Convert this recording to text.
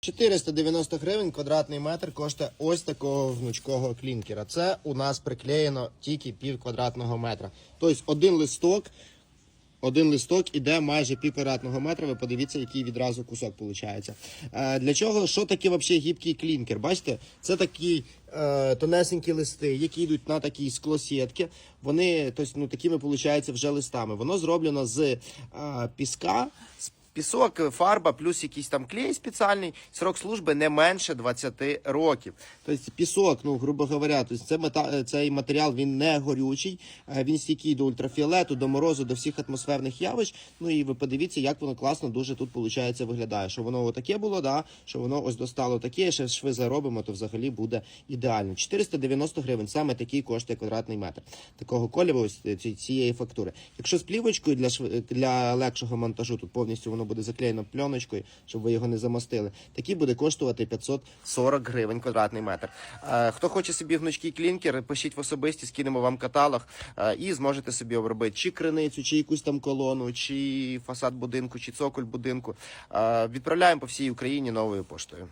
490 гривень квадратний метр коштує ось такого гнучкого клінкера. Це у нас приклеєно тільки пів квадратного метра. Тобто один листок, один листок іде майже пів квадратного метра. Ви подивіться, який відразу кусок виходить. Е, для чого? Що таке взагалі гібкий клінкер? Бачите, це такі е, тонесенькі листи, які йдуть на такі склосітки. Вони тобто, ну, такими виходить вже листами. Воно зроблено з е, піска. з Пісок, фарба, плюс якийсь там клей спеціальний, срок служби не менше 20 років. Тобто пісок, ну грубо говоря, тобто це мета, цей матеріал він не горючий, е, він стійкий до ультрафіолету, до морозу, до всіх атмосферних явищ. Ну і ви подивіться, як воно класно дуже тут виходить, виглядає. Що воно отаке було, да, що воно ось достало таке, ще шви заробимо, то взагалі буде ідеально. 490 гривень, саме такий коштує квадратний метр. Такого кольору, ось ці- цієї фактури. Якщо з плівочкою для шви- для легшого монтажу, тут повністю воно буде заклеєно пленочкою, щоб ви його не замостили. Такий буде коштувати 540 гривень квадратний метр. Е, Хто хоче собі гнучкий клінкер, пишіть в особисті, скинемо вам каталог е, і зможете собі обробити чи криницю, чи якусь там колону, чи фасад будинку, чи цоколь будинку. Е, Відправляємо по всій Україні новою поштою.